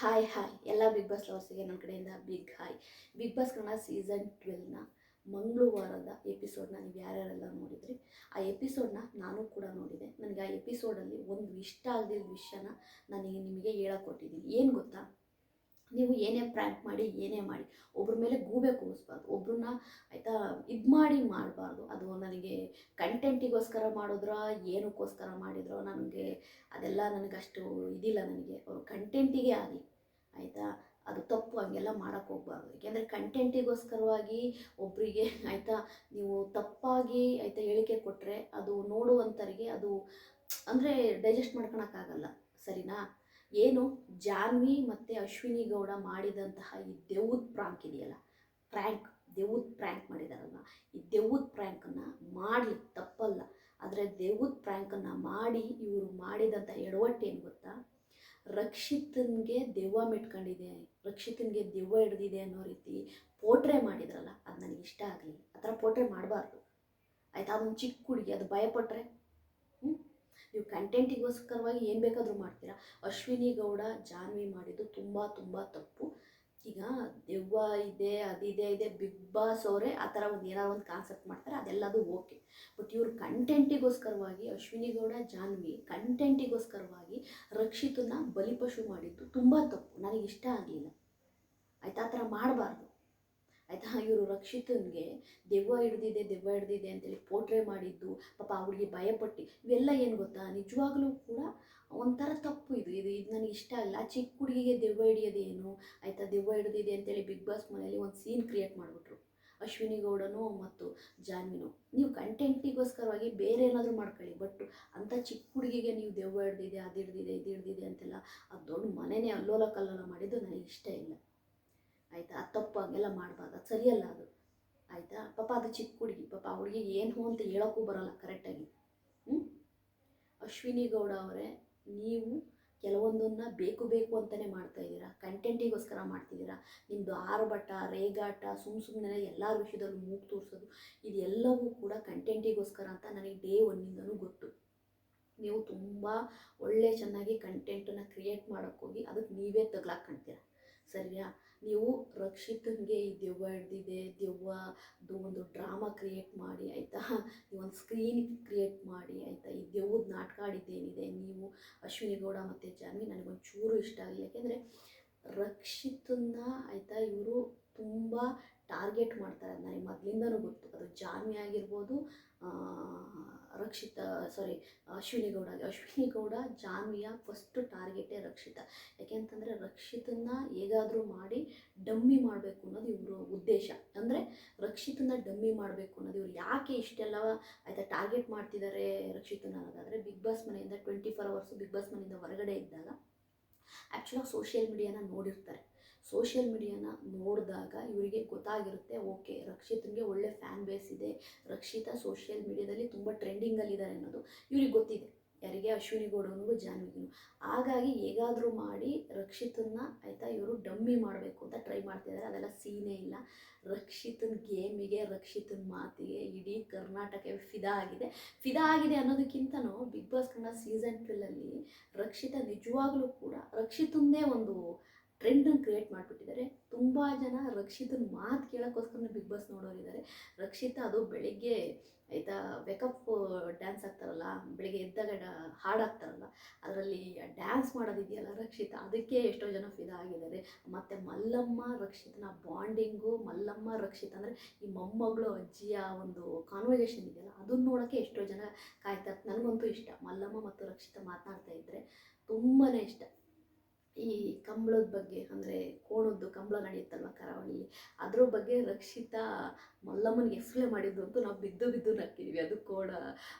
Hi hi ಎಲ್ಲ big boss ಲವರ್ಸಿಗೆ ನನ್ನ ಕಡೆಯಿಂದ big hi Bigg Boss Kannada season ಟ್ವೆಲ್ನ ಮಂಗಳವಾರದ ಎಪಿಸೋಡ್ನ ನೀವು ಯಾರ್ಯಾರೆಲ್ಲ ನೋಡಿದ್ರಿ, ಆ ಎಪಿಸೋಡ್ನ ನಾನು ಕೂಡ ನೋಡಿದೆ. ನನಗೆ ಆ ಎಪಿಸೋಡಲ್ಲಿ ಒಂದು ಇಷ್ಟ ಆಗದಿದ್ದ ವಿಷಯನ ನನಗೆ ನಿಮಗೆ ಹೇಳಕ್ಕೊಟ್ಟಿದ್ದೀನಿ ಏನು ಗೊತ್ತಾ? ನೀವು ಏನೇ ಪ್ರ್ಯಾಂಕ್ ಮಾಡಿ, ಏನೇ ಮಾಡಿ ಒಬ್ಬರ ಮೇಲೆ ಗೂಬೆ ಕೂರಿಸ್ಬಾರ್ದು ಒಬ್ರನ್ನ ಆಯಿತಾ ಇದು ಮಾಡಿ ಮಾಡಬಾರ್ದು. ಅದು ನನಗೆ ಕಂಟೆಂಟಿಗೋಸ್ಕರ ಮಾಡಿದ್ರೋ, ಏನಕ್ಕೋಸ್ಕರ ಮಾಡಿದ್ರೋ ನನಗೆ ಅದೆಲ್ಲ ನನಗಷ್ಟು ಇದಿಲ್ಲ ನನಗೆ. ಅವರು ಕಂಟೆಂಟಿಗೆ ಆಗಲಿ, ಆಯಿತಾ? ಅದು ತಪ್ಪು, ಹಂಗೆಲ್ಲ ಮಾಡೋಕ್ಕೆ ಹೋಗ್ಬಾರ್ದು. ಯಾಕೆಂದರೆ ಕಂಟೆಂಟಿಗೋಸ್ಕರವಾಗಿ ಒಬ್ಬರಿಗೆ ಆಯಿತಾ ನೀವು ತಪ್ಪಾಗಿ ಆಯಿತಾ ಹೇಳಿಕೆ ಕೊಟ್ಟರೆ ಅದು ನೋಡುವಂಥರಿಗೆ ಅದು ಅಂದರೆ ಡೈಜೆಸ್ಟ್ ಮಾಡ್ಕೊಳಕ್ಕಾಗಲ್ಲ. ಸರಿನಾ? ಏನು ಜಾನ್ವಿ ಮತ್ತು ಅಶ್ವಿನಿ ಗೌಡ ಮಾಡಿದಂತಹ ಈ ದೆವ್ವದ ಪ್ರಾಂಕ್ ಇದೆಯಲ್ಲ ಪ್ರ್ಯಾಂಕ್ ದೆವ್ವದ ಪ್ರ್ಯಾಂಕ್ ಮಾಡಿದಾರಲ್ಲ, ಈ ದೆವ್ವದ ಪ್ರ್ಯಾಂಕನ್ನು ಮಾಡಲಿ ತಪ್ಪಲ್ಲ. ಆದರೆ ದೆವ್ವದ ಪ್ರ್ಯಾಂಕನ್ನು ಮಾಡಿ ಇವರು ಮಾಡಿದಂಥ ಎಡವಟ್ಟು ಏನು ಗೊತ್ತಾ? ರಕ್ಷಿತನಿಗೆ ದೆವ್ವ ಮೆಟ್ಕೊಂಡಿದೆ, ರಕ್ಷಿತನಿಗೆ ದೆವ್ವ ಹಿಡ್ದಿದೆ ಅನ್ನೋ ರೀತಿ ಪೋಟ್ರೆ ಮಾಡಿದ್ರಲ್ಲ, ಅದು ನನಗೆ ಇಷ್ಟ ಆಗಲಿಲ್ಲ. ಆ ಥರ ಪೋಟ್ರೆ ಮಾಡಬಾರ್ದು. ಆಯಿತಾ? ಅದೊಂದು ಚಿಕ್ಕ ಹುಡುಗಿ, ಅದು ಭಯಪಟ್ಟರೆ ನೀವು ಕಂಟೆಂಟಿಗೋಸ್ಕರವಾಗಿ ಏನು ಬೇಕಾದರೂ ಮಾಡ್ತೀರಾ. ಅಶ್ವಿನಿ ಗೌಡ ಜಾನ್ವಿ ಮಾಡಿದ್ದು ತುಂಬ ತುಂಬ ತಪ್ಪು. ಈಗ ದೆವ್ವ ಇದೆ ಅದಿದೆ ಇದೆ ಬಿಗ್ ಬಾಸ್ ಅವರೇ ಆ ಥರ ಒಂದು ಏನಾದ್ರು ಒಂದು ಕಾನ್ಸೆಪ್ಟ್ ಮಾಡ್ತಾರೆ, ಅದೆಲ್ಲದೂ ಓಕೆ. ಬಟ್ ಇವ್ರ ಕಂಟೆಂಟಿಗೋಸ್ಕರವಾಗಿ ಅಶ್ವಿನಿ ಗೌಡ, ಜಾನ್ವಿ ಕಂಟೆಂಟಿಗೋಸ್ಕರವಾಗಿ ರಕ್ಷಿತನ ಬಲಿಪಶು ಮಾಡಿದ್ದು ತುಂಬ ತಪ್ಪು. ನನಗೆ ಇಷ್ಟ ಆಗಲಿಲ್ಲ. ಆಯ್ತಾ? ಆ ಥರ ಮಾಡಬಾರ್ದು. ಆಯಿತಾ? ಇವರು ರಕ್ಷಿತನಿಗೆ ದೆವ್ವ ಹಿಡ್ದಿದೆ ದೆವ್ವ ಹಿಡ್ದಿದೆ ಅಂತೇಳಿ ಪೋಟ್ರೆ ಮಾಡಿದ್ದು, ಪಾಪ ಅವಳಿಗೆ ಭಯಪಟ್ಟು, ಇವೆಲ್ಲ ಏನು ಗೊತ್ತಾ? ನಿಜವಾಗ್ಲೂ ಕೂಡ ಒಂಥರ ತಪ್ಪು ಇದು. ಇದು ಇದು ನನಗೆ ಇಷ್ಟ ಅಲ್ಲ ಚಿಕ್ಕ ಹುಡುಗಿಗೆ ದೆವ್ವ ಹಿಡಿಯೋದೇನು ಆಯಿತಾ? ದೆವ್ವ ಹಿಡ್ದಿದೆ ಅಂತೇಳಿ ಬಿಗ್ ಬಾಸ್ ಮನೆಯಲ್ಲಿ ಒಂದು ಸೀನ್ ಕ್ರಿಯೇಟ್ ಮಾಡಿಬಿಟ್ರು. ಅಶ್ವಿನಿ ಗೌಡನು ಮತ್ತು ಜಾನ್ವಿನು. ನೀವು ಕಂಟೆಂಟಿಗೋಸ್ಕರವಾಗಿ ಬೇರೆ ಏನಾದರೂ ಮಾಡ್ಕೊಳ್ಳಿ ಬಟ್ ಅಂಥ ಚಿಕ್ಕ ಹುಡುಗಿಗೆ ನೀವು ದೆವ್ವ ಹಿಡ್ದಿದೆ, ಅದು ಹಿಡ್ದಿದೆ, ಇದು ಹಿಡ್ದಿದೆ ಅಂತೆಲ್ಲ, ಆ ದೊಡ್ಡ ಮನೆನೇ ಅಲ್ಲೋಲ ಕಲ್ಲೋಲ ಮಾಡಿದ್ದು ನನಗೆ ಇಷ್ಟ ಇಲ್ಲ. ಆಯಿತಾ? ಅದು ತಪ್ಪು ಹಂಗೆಲ್ಲ ಮಾಡಬಾರ್ದು. ಅದು ಸರಿಯಲ್ಲ ಅದು. ಆಯಿತಾ? ಪಾಪ ಅದು ಚಿಕ್ಕ ಹುಡುಗಿ. ಪಾಪ ಆ ಹುಡುಗಿಗೆ ಏನು ಅಂತ ಹೇಳೋಕ್ಕೂ ಬರೋಲ್ಲ ಕರೆಕ್ಟಾಗಿ ಹ್ಞೂ ಅಶ್ವಿನಿ ಗೌಡ ಅವರೇ, ನೀವು ಕೆಲವೊಂದನ್ನು ಬೇಕು ಬೇಕು ಅಂತಲೇ ಮಾಡ್ತಾ ಇದ್ದೀರಾ? ಕಂಟೆಂಟಿಗೋಸ್ಕರ ಮಾಡ್ತಿದ್ದೀರಾ? ನಿಮ್ಮದು ಆರ್ಭಟ, ರೇಗಾಟ ಸುಮ್ಮ ಸುಮ್ಮನೆ ಎಲ್ಲರ ವಿಷಯದಲ್ಲೂ ಮೂಗು ತೋರಿಸೋದು, ಇದೆಲ್ಲವೂ ಕೂಡ ಕಂಟೆಂಟಿಗೋಸ್ಕರ ಅಂತ ನನಗೆ ಡೇ ಒನ್ನಿಂದನೂ ಗೊತ್ತು. ನೀವು ತುಂಬ ಒಳ್ಳೆ ಚೆನ್ನಾಗಿ ಕಂಟೆಂಟನ್ನು ಕ್ರಿಯೇಟ್ ಮಾಡೋಕ್ಕೋಗಿ ಅದಕ್ಕೆ ನೀವೇ ತಗ್ಲಾಕ್ಕೊಳ್ತೀರ ಸರಿಯಾ? ನೀವು ರಕ್ಷಿತನಿಗೆ ಈ ದೆವ್ವ ಹಿಡ್ದಿದೆ ದೆವ್ವದು ಒಂದು ಡ್ರಾಮಾ ಕ್ರಿಯೇಟ್ ಮಾಡಿ, ಆಯಿತಾ? ಒಂದು ಸ್ಕ್ರೀನ್ ಕ್ರಿಯೇಟ್ ಮಾಡಿ, ಆಯಿತಾ? ಈ ದೆವ್ವದ ನಾಟಕ ಆಡಿದ್ದೇನಿದೆ, ನೀವು ಅಶ್ವಿನಿ ಗೌಡ ಮತ್ತು ಜಾನ್ವಿ ನನಗೊಂದು ಚೂರು ಇಷ್ಟ ಆಗಲಿಲ್ಲ. ಯಾಕೆಂದರೆ ರಕ್ಷಿತನ್ನ, ಆಯಿತಾ, ಇವರು ತುಂಬ ಟಾರ್ಗೆಟ್ ಮಾಡ್ತಾರೆ ಅದು ನನಗೆ ಮೊದಲಿಂದನೂ ಗೊತ್ತು. ಅದು ಜಾನ್ವಿ ಆಗಿರ್ಬೋದು ರಕ್ಷಿತ ಸಾರಿ ಅಶ್ವಿನಿ ಗೌಡ ಅಶ್ವಿನಿ ಗೌಡ ಜಾನ್ವಿಯ ಫಸ್ಟ್ ಟಾರ್ಗೆಟೇ ರಕ್ಷಿತ. ಯಾಕೆಂತಂದರೆ ರಕ್ಷಿತನ್ನ ಹೇಗಾದರೂ ಮಾಡಿ ಡಮ್ಮಿ ಮಾಡಬೇಕು ಅನ್ನೋದು ಇವರು ಉದ್ದೇಶ. ಅಂದರೆ ರಕ್ಷಿತನ್ನ ಡಮ್ಮಿ ಮಾಡಬೇಕು ಅನ್ನೋದು ಇವ್ರು ಯಾಕೆ ಇಷ್ಟೆಲ್ಲ ಆಯಿತಾ ಟಾರ್ಗೆಟ್ ಮಾಡ್ತಿದ್ದಾರೆ ರಕ್ಷಿತನ ಅನ್ನೋದಾದರೆ ಬಿಗ್ ಬಾಸ್ ಮನೆಯಿಂದ twenty four hours Bigg Boss ಮನೆಯಿಂದ ಹೊರಗಡೆ ಇದ್ದಾಗ ಆ್ಯಕ್ಚುಲಾಗಿ ಸೋಷಿಯಲ್ ಮೀಡಿಯಾನ ನೋಡಿರ್ತಾರೆ. ಸೋಷಿಯಲ್ ಮೀಡಿಯಾನ ನೋಡಿದಾಗ ಇವರಿಗೆ ಗೊತ್ತಾಗಿರುತ್ತೆ, ಓಕೆ ರಕ್ಷಿತನಿಗೆ ಒಳ್ಳೆ ಫ್ಯಾನ್ ಬೇಸ್ ಇದೆ, ರಕ್ಷಿತ ಸೋಷಿಯಲ್ ಮೀಡಿಯಾದಲ್ಲಿ ತುಂಬ ಟ್ರೆಂಡಿಂಗಲ್ಲಿದ್ದಾರೆ ಅನ್ನೋದು ಇವ್ರಿಗೆ ಗೊತ್ತಿದೆ. ಯಾರಿಗೆ? ಅಶ್ವಿನಿ ಗೌಡನಿಗೂ ಜಾನ್ವಿಗೂ ಹಾಗಾಗಿ ಹೇಗಾದರೂ ಮಾಡಿ ರಕ್ಷಿತನ್ನ ಆಯಿತಾ ಇವರು ಡಮ್ಮಿ ಮಾಡಬೇಕು ಅಂತ ಟ್ರೈ ಮಾಡ್ತಿದ್ದಾರೆ ಅದೆಲ್ಲ ಸೀನೇ ಇಲ್ಲ. ರಕ್ಷಿತನ ಗೇಮಿಗೆ, ರಕ್ಷಿತನ ಮಾತಿಗೆ ಇಡೀ ಕರ್ನಾಟಕ ಫಿದಾ ಆಗಿದೆ. ಫಿದಾ ಆಗಿದೆ ಅನ್ನೋದಕ್ಕಿಂತನೂ ಬಿಗ್ ಬಾಸ್ ಕನ್ನಡ ಸೀಸನ್ ಟ್ವೆಲ್ಲಲ್ಲಿ ರಕ್ಷಿತ ನಿಜವಾಗ್ಲೂ ಕೂಡ ರಕ್ಷಿತಂದೇ ಒಂದು ಟ್ರೆಂಡನ್ನು ಕ್ರಿಯೇಟ್ ಮಾಡಿಬಿಟ್ಟಿದ್ದಾರೆ ತುಂಬ ಜನ ರಕ್ಷಿತನ ಮಾತು ಕೇಳೋಕ್ಕೋಸ್ಕರ ಬಿಗ್ ಬಾಸ್ ನೋಡೋರಿದ್ದಾರೆ ರಕ್ಷಿತ ಅದು ಬೆಳಿಗ್ಗೆ ಆಯಿತಾ ವೆಕಪ್ ಡ್ಯಾನ್ಸ್ ಆಗ್ತಾರಲ್ಲ ಬೆಳಿಗ್ಗೆ ಎದ್ದಾಗ ಹಾಡು ಹಾಕ್ತಾರಲ್ಲ ಅದರಲ್ಲಿ ಡ್ಯಾನ್ಸ್ ಮಾಡೋದಿದೆಯಲ್ಲ ರಕ್ಷಿತ, ಅದಕ್ಕೆ ಎಷ್ಟೋ ಜನ ಫಿದಾ ಆಗಿದ್ದಾರೆ. ಮತ್ತು ಮಲ್ಲಮ್ಮ ರಕ್ಷಿತನ ಬಾಂಡಿಂಗು ಮಲ್ಲಮ್ಮ ರಕ್ಷಿತ ಅಂದರೆ ಈ ಮೊಮ್ಮಗಳು, ಅಜ್ಜಿಯ ಒಂದು ಕಾನ್ವರ್ಸೇಷನ್ ಇದೆಯಲ್ಲ, ಅದನ್ನು ನೋಡೋಕ್ಕೆ ಎಷ್ಟೋ ಜನ ಕಾಯ್ತಾ, ನನಗಂತೂ ಇಷ್ಟ. ಮಲ್ಲಮ್ಮ ಮತ್ತು ರಕ್ಷಿತ ಮಾತನಾಡ್ತಾ ಇದ್ದರೆ ತುಂಬಾ ಇಷ್ಟ. ಈ ಕಂಬಳದ ಬಗ್ಗೆ, ಅಂದರೆ ಕೋಣದ್ದು ಕಂಬಳ ನಡೆಯುತ್ತಲ್ವ ಕರಾವಳಿಲಿ ಅದ್ರ ಬಗ್ಗೆ ರಕ್ಷಿತಾ ಮಲ್ಲಮ್ಮನಿಗೆ ಎಫ್ಲೆ ಮಾಡಿದ್ದು ಅಂತೂ ನಾವು ಬಿದ್ದು ಬಿದ್ದು ನಕ್ಕಿದ್ವಿ. ಅದು ಕೋಣ,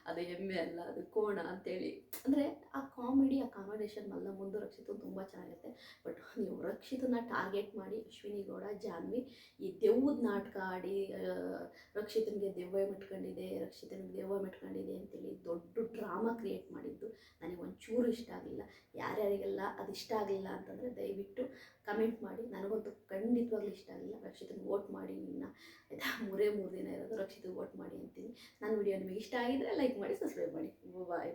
ಅದು ಎಮ್ಮೆ ಅಲ್ಲ, ಅದು ಕೋಣ ಅಂತೇಳಿ. ಅಂದರೆ ಆ ಕಾಮಿಡಿ, ಆ ಕಾಮಿಡೇಷನ್ ಮಲ್ಲಮ್ಮಂದು ರಕ್ಷಿತ ತುಂಬ ಚೆನ್ನಾಗಿರುತ್ತೆ. ಬಟ್ ನೀವು ರಕ್ಷಿತನ ಟಾರ್ಗೆಟ್ ಮಾಡಿ, ಅಶ್ವಿನಿ ಗೌಡ, ಜಾನ್ವಿ, ಈ ದೆವ್ವದ ನಾಟಕ ಆಡಿ ರಕ್ಷಿತನಿಗೆ ದೆವ್ವ ಮೆಟ್ಕೊಂಡಿದೆ, ರಕ್ಷಿತನಿಗೆ ದೆವ್ವ ಮೆಟ್ಕೊಂಡಿದೆ ಅಂತೇಳಿ ದೊಡ್ಡ ಡ್ರಾಮಾ ಕ್ರಿಯೇಟ್ ಮಾಡಿದ್ದು ನನಗೆ ಒಂಚೂರು ಇಷ್ಟ ಆಗಲಿಲ್ಲ. ಯಾರ್ಯಾರಿಗೆಲ್ಲ ಅದು ಇಷ್ಟ ಆಗಲಿಲ್ಲ ಅಂತಂದರೆ ದಯವಿಟ್ಟು ಕಮೆಂಟ್ ಮಾಡಿ. ನನಗಂತೂ ಖಂಡಿತವಾಗ್ಲೂ ಇಷ್ಟ ಆಗಲಿಲ್ಲ. ರಕ್ಷಿತನ ವೋಟ್ ಮಾಡಿ ಇನ್ನು ಆಯಿತಾ? ಮೂರೇ ಮೂರು ದಿನ ಇರೋದು. ರಕ್ಷಿತ ವೋಟ್ ಮಾಡಿ ಅಂತೀನಿ. ನನ್ನ ವಿಡಿಯೋ ನಿಮಗೆ ಇಷ್ಟ ಆಗಿದ್ದರೆ ಲೈಕ್ ಮಾಡಿ ಸಬ್ಸ್ಕ್ರೈಬ್ ಮಾಡಿ. ಬಾಯ್